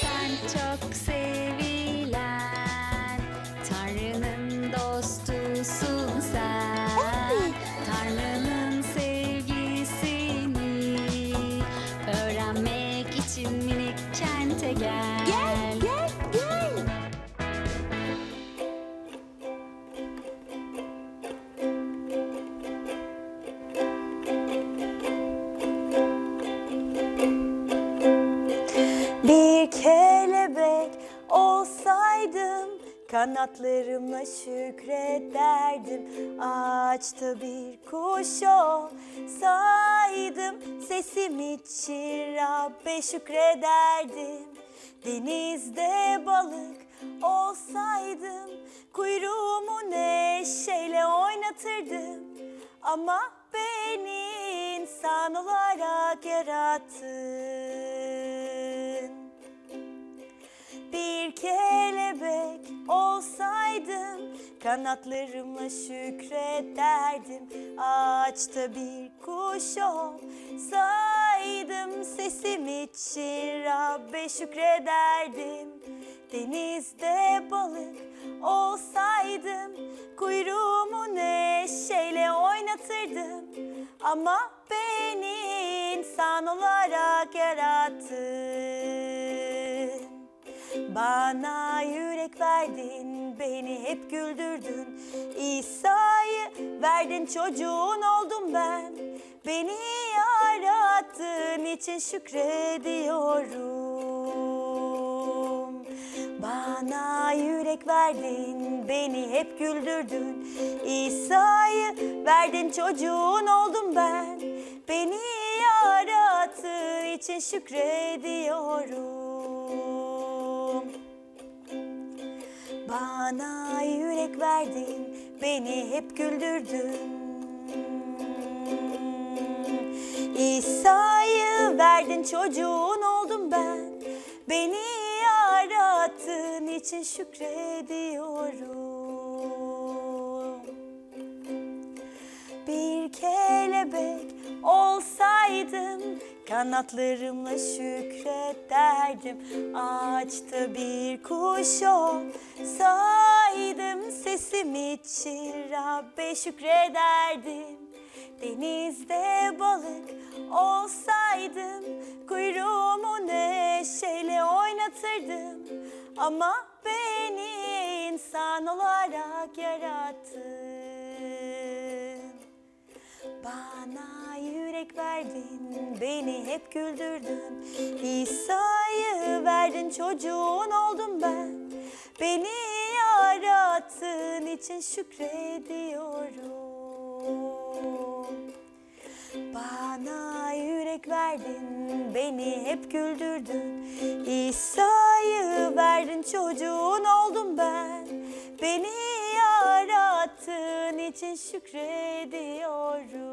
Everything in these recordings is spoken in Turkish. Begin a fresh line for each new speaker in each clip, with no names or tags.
Sen çok
Kanatlarımla şükrederdim. Ağaçta bir kuş olsaydım Sesimi için Rabbe şükrederdim. Denizde balık olsaydım Kuyruğumu neşeyle oynatırdım. Ama beni insan olarak yarattın bir kelebek olsaydım Kanatlarımla şükrederdim. Ağaçta bir kuş olsaydım Sesim için Rabbe şükrederdim. Denizde balık olsaydım Kuyruğumu neşeyle oynatırdım. Ama beni insan olarak yarattın bana yürek verdin, beni hep güldürdün. İsa'yı verdin, çocuğun oldum ben. Beni yarattığın için şükrediyorum. Bana yürek verdin, beni hep güldürdün. İsa'yı verdin, çocuğun oldum ben. Beni yarattığın için şükrediyorum. Bana yürek verdin, beni hep güldürdün. İsa'yı verdin, çocuğun oldum ben. Beni yarattığın için şükrediyorum. Bir kelebek olsaydım Kanatlarımla şükrederdim. Ağaçta bir kuş olsaydım Sesim için Rabbe şükrederdim. Denizde balık olsaydım Kuyruğumu neşeyle oynatırdım. Ama beni insan olarak yarattın. Bana yürek verdin, beni hep güldürdün. İsa'yı verdin, çocuğun oldum ben. Beni yarattığın için şükrediyorum. Bana yürek verdin, beni hep güldürdün. İsa'yı verdin, çocuğun oldum ben. Beni yarattığın için şükrediyorum.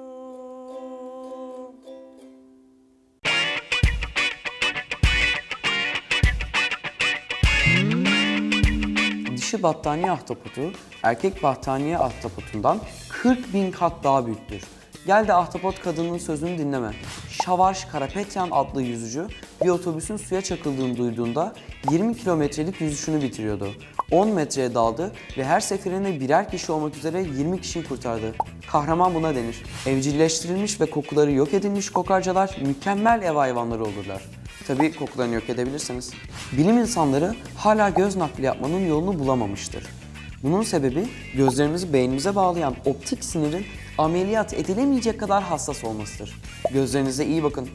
Dişi battaniye ahtapotu erkek battaniye ahtapotundan 40 bin kat daha büyüktür. Gel de ahtapot kadının sözünü dinleme. Şavarş Karapetyan adlı yüzücü bir otobüsün suya çakıldığını duyduğunda 20 kilometrelik yüzüşünü bitiriyordu. 10 metreye daldı ve her seferinde birer kişi olmak üzere 20 kişiyi kurtardı. Kahraman buna denir. Evcilleştirilmiş ve kokuları yok edilmiş kokarcalar mükemmel ev hayvanları olurlar. Tabii kokularını yok edebilirsiniz. Bilim insanları hala göz nakli yapmanın yolunu bulamamıştır. Bunun sebebi gözlerimizi beynimize bağlayan optik sinirin ameliyat edilemeyecek kadar hassas olmasıdır. Gözlerinize iyi bakın.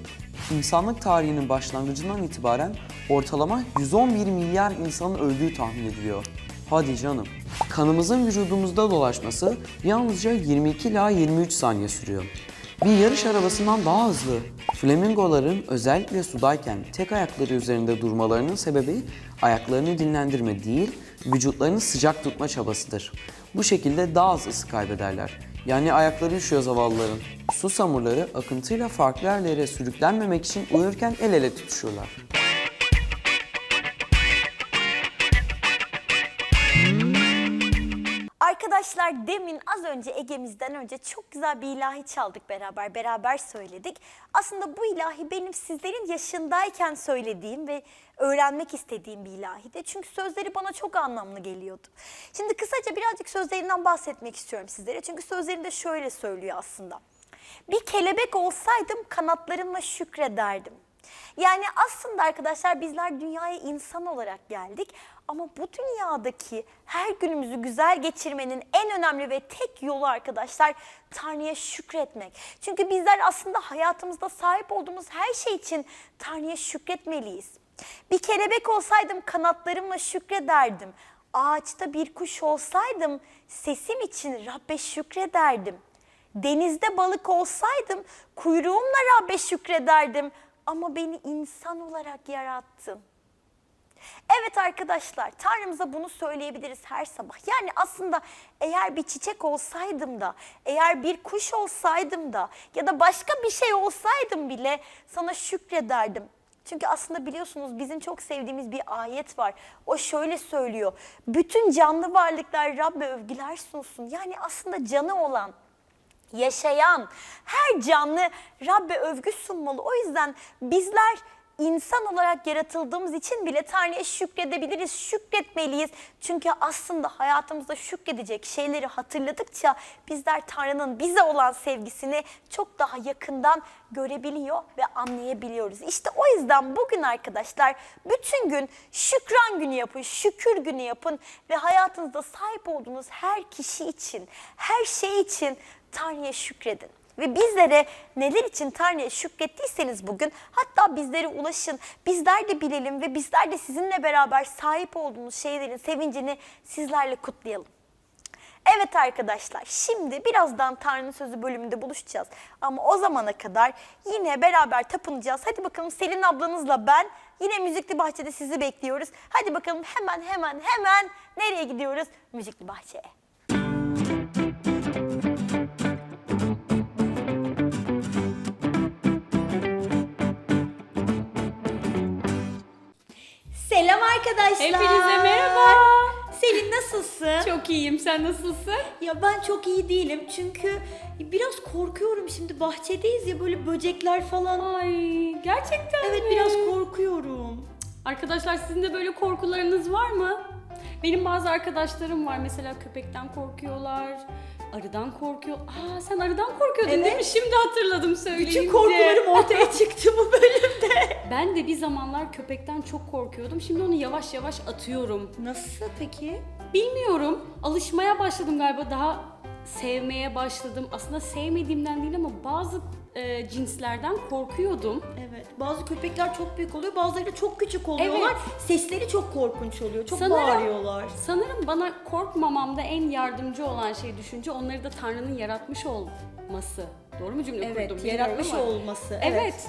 İnsanlık tarihinin başlangıcından itibaren ortalama 111 milyar insanın öldüğü tahmin ediliyor. Hadi canım. Kanımızın vücudumuzda dolaşması yalnızca 22 ila 23 saniye sürüyor. Bir yarış arabasından daha hızlı. Flamingoların özellikle sudayken tek ayakları üzerinde durmalarının sebebi ayaklarını dinlendirme değil, vücutlarını sıcak tutma çabasıdır. Bu şekilde daha az ısı kaybederler. Yani ayakları üşüyor zavallıların. Su samurları akıntıyla farklı yerlere sürüklenmemek için uyurken el ele tutuşurlar.
Arkadaşlar demin az önce Ege'mizden önce çok güzel bir ilahi çaldık beraber, beraber söyledik. Aslında bu ilahi benim sizlerin yaşındayken söylediğim ve öğrenmek istediğim bir ilahiydi. Çünkü sözleri bana çok anlamlı geliyordu. Şimdi kısaca birazcık sözlerinden bahsetmek istiyorum sizlere. Çünkü sözlerinde şöyle söylüyor aslında. Bir kelebek olsaydım kanatlarımla şükrederdim. Yani aslında arkadaşlar bizler dünyaya insan olarak geldik ama bu dünyadaki her günümüzü güzel geçirmenin en önemli ve tek yolu arkadaşlar Tanrı'ya şükretmek. Çünkü bizler aslında hayatımızda sahip olduğumuz her şey için Tanrı'ya şükretmeliyiz. Bir kelebek olsaydım kanatlarımla şükrederdim. Ağaçta bir kuş olsaydım sesim için Rabbe şükrederdim. Denizde balık olsaydım kuyruğumla Rabbe şükrederdim ama beni insan olarak yarattın. Evet arkadaşlar Tanrımıza bunu söyleyebiliriz her sabah. Yani aslında eğer bir çiçek olsaydım da, eğer bir kuş olsaydım da ya da başka bir şey olsaydım bile sana şükrederdim. Çünkü aslında biliyorsunuz bizim çok sevdiğimiz bir ayet var. O şöyle söylüyor. Bütün canlı varlıklar Rabbe övgüler sunsun. Yani aslında canı olan, yaşayan her canlı Rabbe övgü sunmalı. O yüzden bizler insan olarak yaratıldığımız için bile Tanrı'ya şükredebiliriz, şükretmeliyiz. Çünkü aslında hayatımızda şükredecek şeyleri hatırladıkça bizler Tanrı'nın bize olan sevgisini çok daha yakından görebiliyor ve anlayabiliyoruz. İşte o yüzden bugün arkadaşlar bütün gün şükran günü yapın, şükür günü yapın ve hayatınızda sahip olduğunuz her kişi için, her şey için Tanrı'ya şükredin. Ve bizlere neler için Tanrı'ya şükrettiyseniz bugün hatta bizlere ulaşın. Bizler de bilelim ve bizler de sizinle beraber sahip olduğumuz şeylerin sevincini sizlerle kutlayalım. Evet arkadaşlar şimdi birazdan Tanrı'nın sözü bölümünde buluşacağız. Ama o zamana kadar yine beraber tapınacağız. Hadi bakalım Selin ablanızla ben yine Müzikli Bahçe'de sizi bekliyoruz. Hadi bakalım hemen hemen hemen nereye gidiyoruz? Müzikli Bahçe'ye. Arkadaşlar.
Hepinize merhaba.
Selin nasılsın?
Çok iyiyim. Sen nasılsın?
Ya ben çok iyi değilim çünkü biraz korkuyorum şimdi bahçedeyiz ya böyle böcekler falan.
Ay gerçekten
Evet
mi?
biraz korkuyorum.
Arkadaşlar sizin de böyle korkularınız var mı? Benim bazı arkadaşlarım var mesela köpekten korkuyorlar, arıdan korkuyor. Aa sen arıdan korkuyordun değil mi?
Evet.
Şimdi hatırladım söyleyince.
Bütün korkularım ortaya çıktı bu bölümde.
Ben de bir zamanlar köpekten çok korkuyordum. Şimdi onu yavaş yavaş atıyorum.
Nasıl peki?
Bilmiyorum. Alışmaya başladım galiba. Daha sevmeye başladım. Aslında sevmediğimden değil ama bazı e, cinslerden korkuyordum.
Evet bazı köpekler çok büyük oluyor bazıları da çok küçük oluyorlar. Sesleri çok korkunç oluyor çok
Sanırım-
bağırıyorlar.
Sanırım bana korkmamamda en yardımcı olan şey düşünce onları da Tanrı'nın yaratmış olması. Doğru mu cümle
Evet
kurdum? bilmiyorum
yaratmış
ama.
olması.
Evet.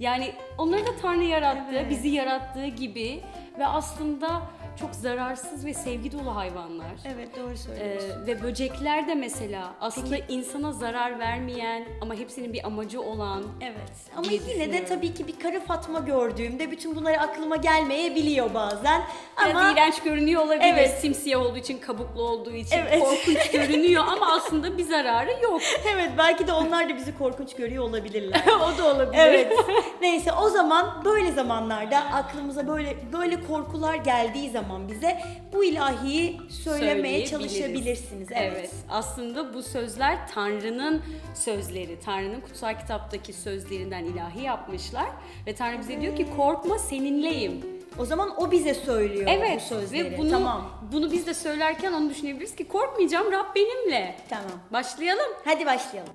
Yani onları da Tanrı yarattı,
Evet.
bizi yarattığı gibi ve aslında çok zararsız ve sevgi dolu hayvanlar.
Evet doğru
Ee,
söylüyorsun.
ve böcekler de mesela aslında insana zarar vermeyen ama hepsinin bir amacı olan
Evet ama yine de tabii ki bir karı Fatma gördüğümde bütün bunları aklıma gelmeyebiliyor bazen.
Biraz
Ama
iğrenç görünüyor olabilir.
Evet.
Simsiyah olduğu için, kabuklu olduğu için
Evet.
korkunç görünüyor ama aslında bir zararı yok.
evet belki de onlar da bizi korkunç görüyor olabilirler.
o da olabilir.
Evet. Neyse o zaman böyle zamanlarda aklımıza böyle böyle korkular geldiği zaman bize bu ilahiyi söylemeye çalışabilirsiniz. Evet.
Evet. Aslında bu sözler Tanrı'nın sözleri. Tanrı'nın kutsal kitaptaki sözlerinden ilahi yapmışlar. Ve Tanrı bize diyor ki korkma seninleyim.
O zaman o bize söylüyor bu
Evet
sözleri.
ve bunu
Tamam.
bunu biz de söylerken onu düşünebiliriz ki korkmayacağım Rab benimle.
Tamam.
Başlayalım.
Hadi başlayalım.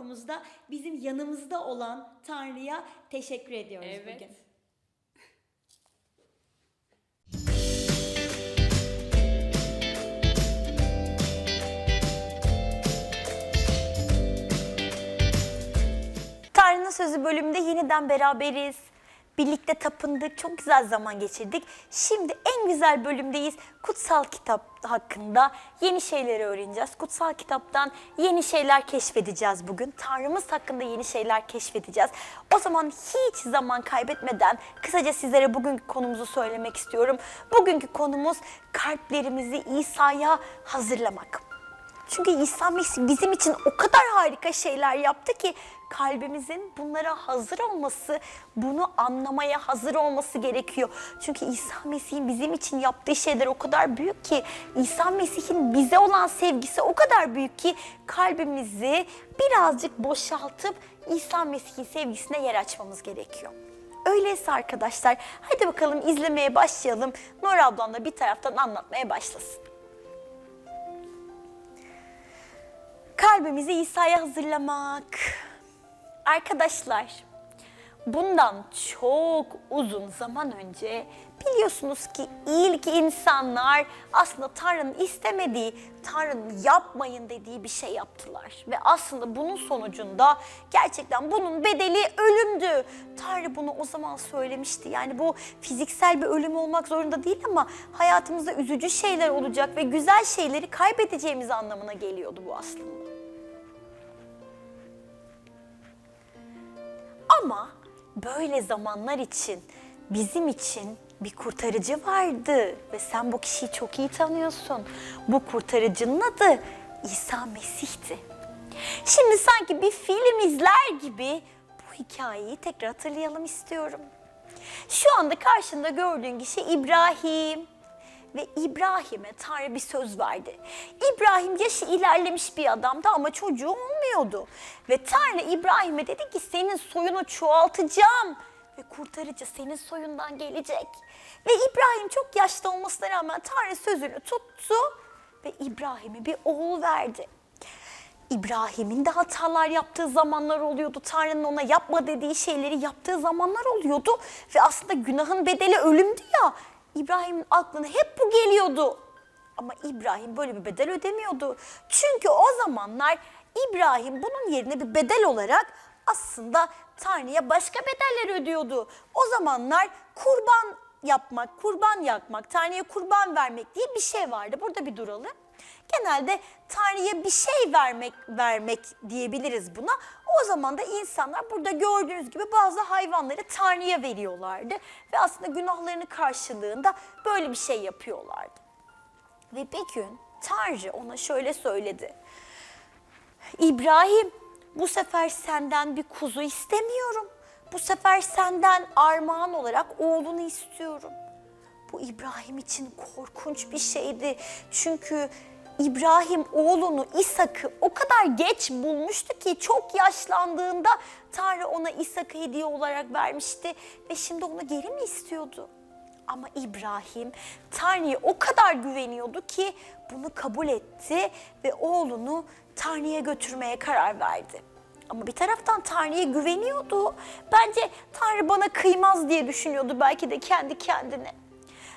Korkumuzda bizim yanımızda olan Tanrı'ya teşekkür ediyoruz
Evet.
bugün. Tanrı'nın Sözü bölümünde yeniden beraberiz. Birlikte tapındık, çok güzel zaman geçirdik. Şimdi en güzel bölümdeyiz. Kutsal kitap hakkında yeni şeyleri öğreneceğiz. Kutsal kitaptan yeni şeyler keşfedeceğiz bugün. Tanrımız hakkında yeni şeyler keşfedeceğiz. O zaman hiç zaman kaybetmeden kısaca sizlere bugünkü konumuzu söylemek istiyorum. Bugünkü konumuz kalplerimizi İsa'ya hazırlamak. Çünkü İsa Mesih bizim için o kadar harika şeyler yaptı ki kalbimizin bunlara hazır olması, bunu anlamaya hazır olması gerekiyor. Çünkü İsa Mesih'in bizim için yaptığı şeyler o kadar büyük ki, İsa Mesih'in bize olan sevgisi o kadar büyük ki kalbimizi birazcık boşaltıp İsa Mesih'in sevgisine yer açmamız gerekiyor. Öyleyse arkadaşlar hadi bakalım izlemeye başlayalım. Nur ablam da bir taraftan anlatmaya başlasın. Kalbimizi İsa'ya hazırlamak. Arkadaşlar, bundan çok uzun zaman önce biliyorsunuz ki ilk insanlar aslında Tanrı'nın istemediği, Tanrı'nın yapmayın dediği bir şey yaptılar. Ve aslında bunun sonucunda gerçekten bunun bedeli ölümdü. Tanrı bunu o zaman söylemişti. Yani bu fiziksel bir ölüm olmak zorunda değil ama hayatımızda üzücü şeyler olacak ve güzel şeyleri kaybedeceğimiz anlamına geliyordu bu aslında. Ama böyle zamanlar için bizim için bir kurtarıcı vardı ve sen bu kişiyi çok iyi tanıyorsun. Bu kurtarıcının adı İsa Mesih'ti. Şimdi sanki bir film izler gibi bu hikayeyi tekrar hatırlayalım istiyorum. Şu anda karşında gördüğün kişi İbrahim ve İbrahim'e Tanrı bir söz verdi. İbrahim yaşı ilerlemiş bir adamdı ama çocuğu olmuyordu. Ve Tanrı İbrahim'e dedi ki senin soyunu çoğaltacağım ve kurtarıcı senin soyundan gelecek. Ve İbrahim çok yaşlı olmasına rağmen Tanrı sözünü tuttu ve İbrahim'e bir oğul verdi. İbrahim'in de hatalar yaptığı zamanlar oluyordu. Tanrı'nın ona yapma dediği şeyleri yaptığı zamanlar oluyordu. Ve aslında günahın bedeli ölümdü ya. İbrahim'in aklına hep bu geliyordu. Ama İbrahim böyle bir bedel ödemiyordu. Çünkü o zamanlar İbrahim bunun yerine bir bedel olarak aslında Tanrı'ya başka bedeller ödüyordu. O zamanlar kurban yapmak, kurban yakmak, Tanrı'ya kurban vermek diye bir şey vardı. Burada bir duralım. Genelde Tanrı'ya bir şey vermek vermek diyebiliriz buna. O zaman da insanlar burada gördüğünüz gibi bazı hayvanları Tanrı'ya veriyorlardı. Ve aslında günahlarını karşılığında böyle bir şey yapıyorlardı. Ve bir gün Tanrı ona şöyle söyledi. İbrahim bu sefer senden bir kuzu istemiyorum. Bu sefer senden armağan olarak oğlunu istiyorum. Bu İbrahim için korkunç bir şeydi. Çünkü İbrahim oğlunu İshak'ı o kadar geç bulmuştu ki çok yaşlandığında Tanrı ona İshak'ı hediye olarak vermişti ve şimdi onu geri mi istiyordu? Ama İbrahim Tanrı'ya o kadar güveniyordu ki bunu kabul etti ve oğlunu Tanrı'ya götürmeye karar verdi. Ama bir taraftan Tanrı'ya güveniyordu. Bence Tanrı bana kıymaz diye düşünüyordu belki de kendi kendine.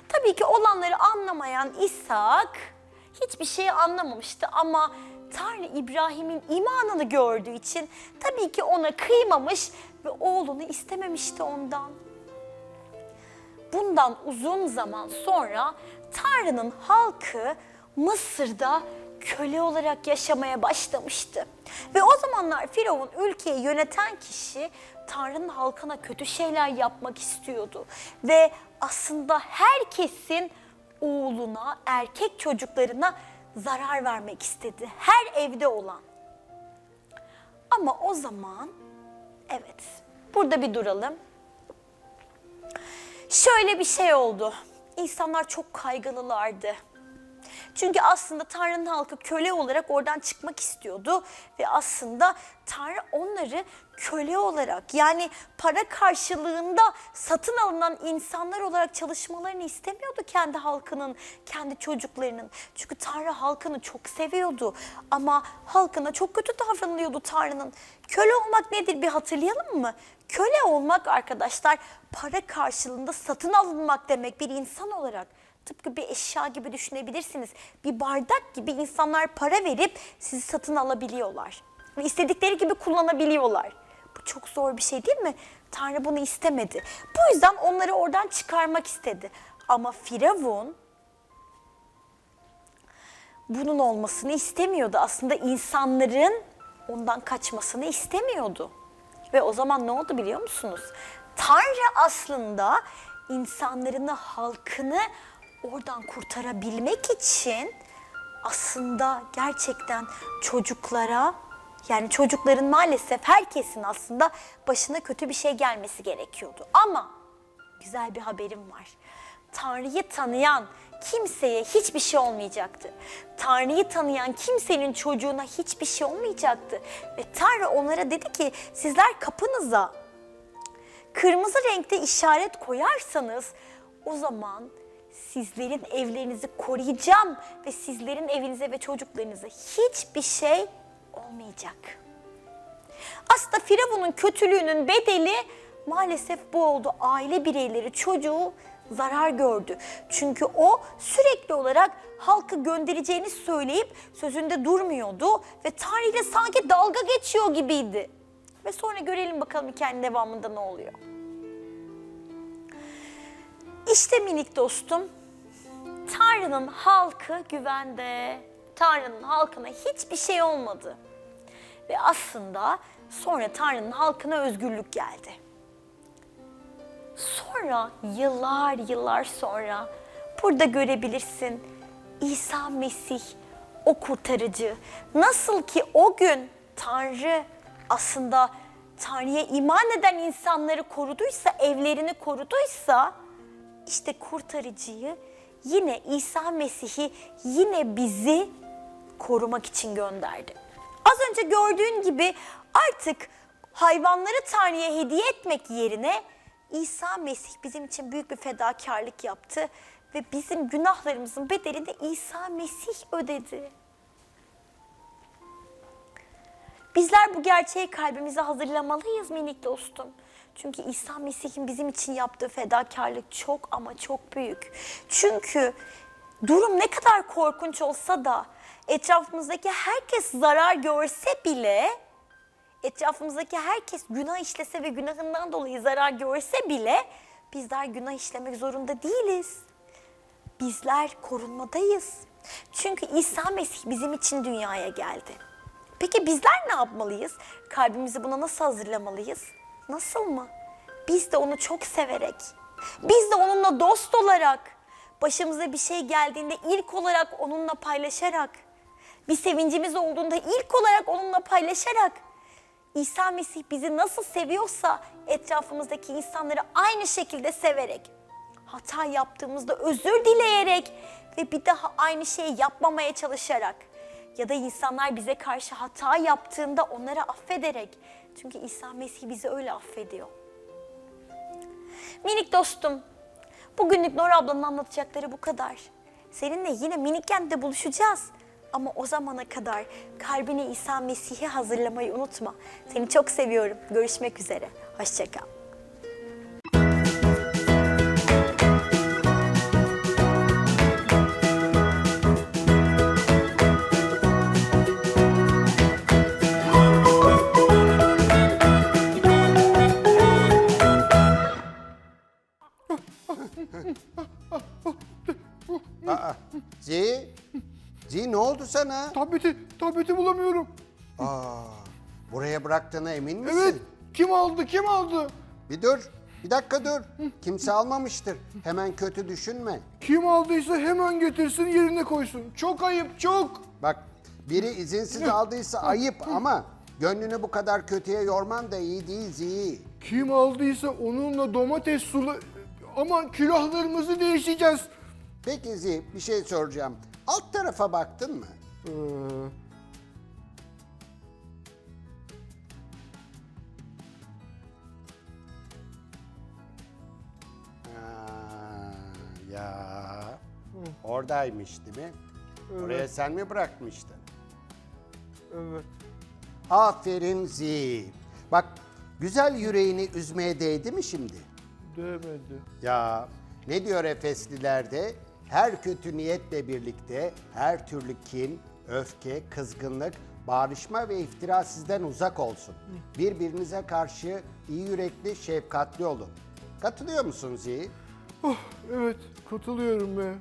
Tabii ki olanları anlamayan İshak hiçbir şey anlamamıştı ama Tanrı İbrahim'in imanını gördüğü için tabii ki ona kıymamış ve oğlunu istememişti ondan. Bundan uzun zaman sonra Tanrı'nın halkı Mısır'da köle olarak yaşamaya başlamıştı. Ve o zamanlar Firavun ülkeyi yöneten kişi Tanrı'nın halkına kötü şeyler yapmak istiyordu. Ve aslında herkesin oğluna, erkek çocuklarına zarar vermek istedi. Her evde olan. Ama o zaman evet burada bir duralım. Şöyle bir şey oldu. İnsanlar çok kaygılılardı. Çünkü aslında Tanrı'nın halkı köle olarak oradan çıkmak istiyordu ve aslında Tanrı onları köle olarak yani para karşılığında satın alınan insanlar olarak çalışmalarını istemiyordu kendi halkının, kendi çocuklarının. Çünkü Tanrı halkını çok seviyordu ama halkına çok kötü davranılıyordu Tanrı'nın. Köle olmak nedir bir hatırlayalım mı? Köle olmak arkadaşlar para karşılığında satın alınmak demek bir insan olarak. Tıpkı bir eşya gibi düşünebilirsiniz. Bir bardak gibi insanlar para verip sizi satın alabiliyorlar. İstedikleri gibi kullanabiliyorlar. Bu çok zor bir şey değil mi? Tanrı bunu istemedi. Bu yüzden onları oradan çıkarmak istedi. Ama Firavun bunun olmasını istemiyordu. Aslında insanların ondan kaçmasını istemiyordu. Ve o zaman ne oldu biliyor musunuz? Tanrı aslında insanlarını, halkını oradan kurtarabilmek için aslında gerçekten çocuklara yani çocukların maalesef herkesin aslında başına kötü bir şey gelmesi gerekiyordu. Ama güzel bir haberim var. Tanrı'yı tanıyan kimseye hiçbir şey olmayacaktı. Tanrı'yı tanıyan kimsenin çocuğuna hiçbir şey olmayacaktı. Ve Tanrı onlara dedi ki sizler kapınıza kırmızı renkte işaret koyarsanız o zaman sizlerin evlerinizi koruyacağım ve sizlerin evinize ve çocuklarınıza hiçbir şey olmayacak. Aslında Firavun'un kötülüğünün bedeli maalesef bu oldu. Aile bireyleri çocuğu zarar gördü. Çünkü o sürekli olarak halkı göndereceğini söyleyip sözünde durmuyordu ve Tanrı sanki dalga geçiyor gibiydi. Ve sonra görelim bakalım hikayenin devamında ne oluyor. İşte minik dostum, Tanrı'nın halkı güvende. Tanrı'nın halkına hiçbir şey olmadı. Ve aslında sonra Tanrı'nın halkına özgürlük geldi. Sonra yıllar yıllar sonra burada görebilirsin İsa Mesih o kurtarıcı. Nasıl ki o gün Tanrı aslında Tanrı'ya iman eden insanları koruduysa, evlerini koruduysa işte kurtarıcıyı yine İsa Mesih'i yine bizi korumak için gönderdi. Az önce gördüğün gibi artık hayvanları Tanrı'ya hediye etmek yerine İsa Mesih bizim için büyük bir fedakarlık yaptı ve bizim günahlarımızın bedelini İsa Mesih ödedi. Bizler bu gerçeği kalbimize hazırlamalıyız minik dostum. Çünkü İsa Mesih'in bizim için yaptığı fedakarlık çok ama çok büyük. Çünkü durum ne kadar korkunç olsa da etrafımızdaki herkes zarar görse bile etrafımızdaki herkes günah işlese ve günahından dolayı zarar görse bile bizler günah işlemek zorunda değiliz. Bizler korunmadayız. Çünkü İsa Mesih bizim için dünyaya geldi. Peki bizler ne yapmalıyız? Kalbimizi buna nasıl hazırlamalıyız? Nasıl mı? Biz de onu çok severek, biz de onunla dost olarak, başımıza bir şey geldiğinde ilk olarak onunla paylaşarak, bir sevincimiz olduğunda ilk olarak onunla paylaşarak, İsa Mesih bizi nasıl seviyorsa etrafımızdaki insanları aynı şekilde severek, hata yaptığımızda özür dileyerek ve bir daha aynı şeyi yapmamaya çalışarak ya da insanlar bize karşı hata yaptığında onları affederek. Çünkü İsa Mesih bizi öyle affediyor. Minik dostum, bugünlük Nora ablanın anlatacakları bu kadar. Seninle yine minik kentte buluşacağız. Ama o zamana kadar kalbini İsa Mesih'e hazırlamayı unutma. Seni çok seviyorum. Görüşmek üzere. Hoşçakal.
Ne oldu sana?
Tableti, tableti bulamıyorum.
Aa, buraya bıraktığına emin misin?
Evet, kim aldı, kim aldı?
Bir dur, bir dakika dur. Kimse almamıştır. Hemen kötü düşünme.
Kim aldıysa hemen getirsin yerine koysun. Çok ayıp, çok.
Bak, biri izinsiz aldıysa ayıp ama gönlünü bu kadar kötüye yorman da iyi değil Zi.
Kim aldıysa onunla domates sulu... Ama külahlarımızı değişeceğiz.
Peki Zi, bir şey soracağım. Alt tarafa baktın mı?
Ee,
Ha, ya oradaymış değil mi? Oraya sen mi bırakmıştın?
evet.
Aferin Zi. Bak güzel yüreğini üzmeye değdi mi şimdi?
Demedi.
Ya ne diyor Efeslilerde? Her kötü niyetle birlikte her türlü kin, öfke, kızgınlık, bağrışma ve iftira sizden uzak olsun. Birbirinize karşı iyi yürekli, şefkatli olun. Katılıyor musun Zi?
Oh, evet katılıyorum be.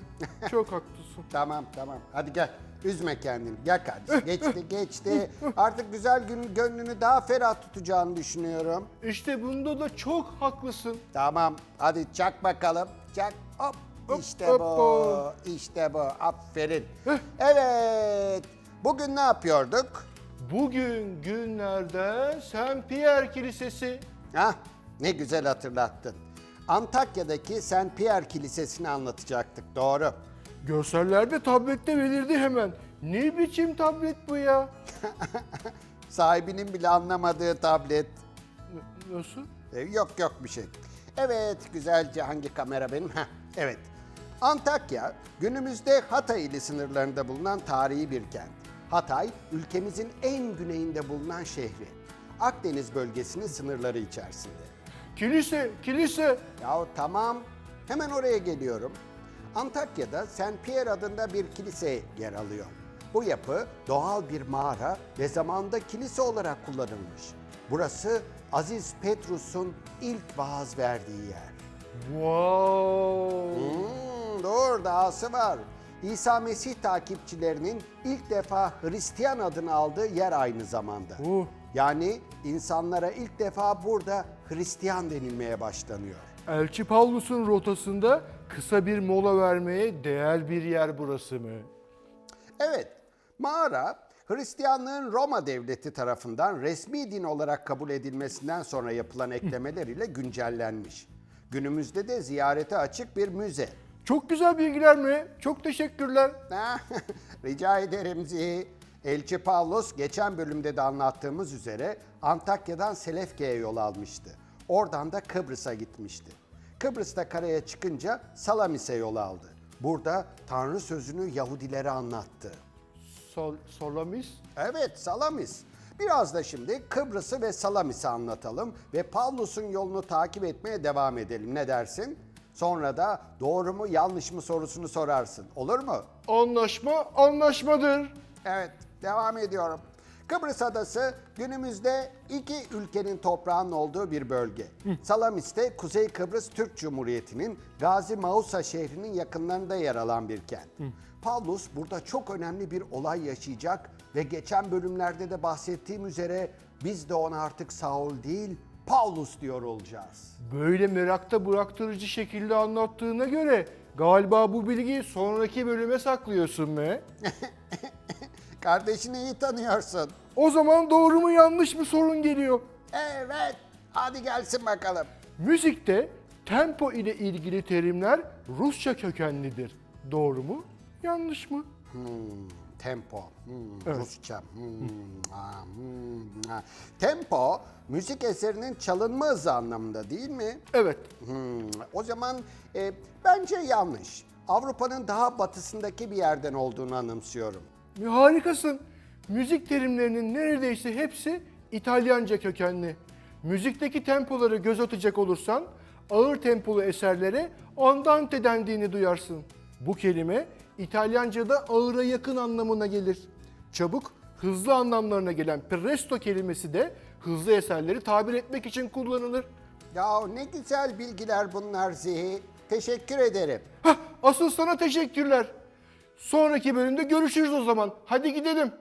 Çok haklısın.
Tamam tamam. Hadi gel. Üzme kendini. Gel kardeşim. Geçti geçti. Artık güzel gün gönlünü daha ferah tutacağını düşünüyorum.
İşte bunda da çok haklısın.
Tamam. Hadi çak bakalım. Çak. Hop. İşte bu. İşte bu. Aferin. Evet. Bugün ne yapıyorduk?
Bugün günlerden Saint Pierre Kilisesi.
Hah, ne güzel hatırlattın. Antakya'daki Saint Pierre Kilisesi'ni anlatacaktık. Doğru.
Görsellerde tablette belirdi hemen. Ne biçim tablet bu ya?
Sahibinin bile anlamadığı tablet.
N- Nasıl?
E, Yok yok bir şey. Evet güzelce hangi kamera benim? Heh, evet. Antakya günümüzde Hatay ili sınırlarında bulunan tarihi bir kent. Hatay ülkemizin en güneyinde bulunan şehri. Akdeniz bölgesinin sınırları içerisinde.
Kilise, kilise.
Yahu tamam hemen oraya geliyorum. Antakya'da Saint Pierre adında bir kilise yer alıyor. Bu yapı doğal bir mağara ve zamanında kilise olarak kullanılmış. Burası Aziz Petrus'un ilk vaaz verdiği yer.
Wow.
Hmm, doğru dahası var. İsa Mesih takipçilerinin ilk defa Hristiyan adını aldığı yer aynı zamanda.
Oh.
Yani insanlara ilk defa burada Hristiyan denilmeye başlanıyor.
Elçi Pavlus'un rotasında kısa bir mola vermeye değer bir yer burası mı?
Evet, mağara Hristiyanlığın Roma devleti tarafından resmi din olarak kabul edilmesinden sonra yapılan eklemeler ile güncellenmiş. Günümüzde de ziyarete açık bir müze.
Çok güzel bilgiler mi? Çok teşekkürler.
Rica ederim Zihi. Elçi Pavlos geçen bölümde de anlattığımız üzere Antakya'dan Selefke'ye yol almıştı. Oradan da Kıbrıs'a gitmişti. Kıbrıs'ta karaya çıkınca Salamis'e yol aldı. Burada Tanrı sözünü Yahudilere anlattı.
Sol, Solamis.
Evet, Salamis. Biraz da şimdi Kıbrıs'ı ve Salamis'i anlatalım ve Pavlus'un yolunu takip etmeye devam edelim. Ne dersin? Sonra da doğru mu yanlış mı sorusunu sorarsın. Olur mu?
Anlaşma anlaşmadır.
Evet, devam ediyorum. Kıbrıs Adası günümüzde iki ülkenin toprağının olduğu bir bölge. Salamis'te Kuzey Kıbrıs Türk Cumhuriyeti'nin Gazi Mausa şehrinin yakınlarında yer alan bir kent. Pavlus burada çok önemli bir olay yaşayacak ve geçen bölümlerde de bahsettiğim üzere biz de ona artık Saul değil Paulus diyor olacağız.
Böyle merakta bıraktırıcı şekilde anlattığına göre galiba bu bilgiyi sonraki bölüme saklıyorsun be.
Kardeşini iyi tanıyorsun.
O zaman doğru mu yanlış mı sorun geliyor.
Evet, hadi gelsin bakalım.
Müzikte tempo ile ilgili terimler Rusça kökenlidir. Doğru mu? Yanlış mı?
Hmm, tempo, hmm, Rusça. hmm, ha, hmm, ha. Tempo, müzik eserinin çalınma hızı anlamında değil mi?
Evet.
Hmm, o zaman e, bence yanlış. Avrupa'nın daha batısındaki bir yerden olduğunu anımsıyorum.
Harikasın. Müzik terimlerinin neredeyse hepsi İtalyanca kökenli. Müzikteki tempoları göz atacak olursan ağır tempolu eserlere andante dendiğini duyarsın. Bu kelime İtalyanca'da ağıra yakın anlamına gelir. Çabuk, hızlı anlamlarına gelen presto kelimesi de hızlı eserleri tabir etmek için kullanılır.
Ya ne güzel bilgiler bunlar Zihi. Teşekkür ederim.
Hah, asıl sana teşekkürler. Sonraki bölümde görüşürüz o zaman. Hadi gidelim.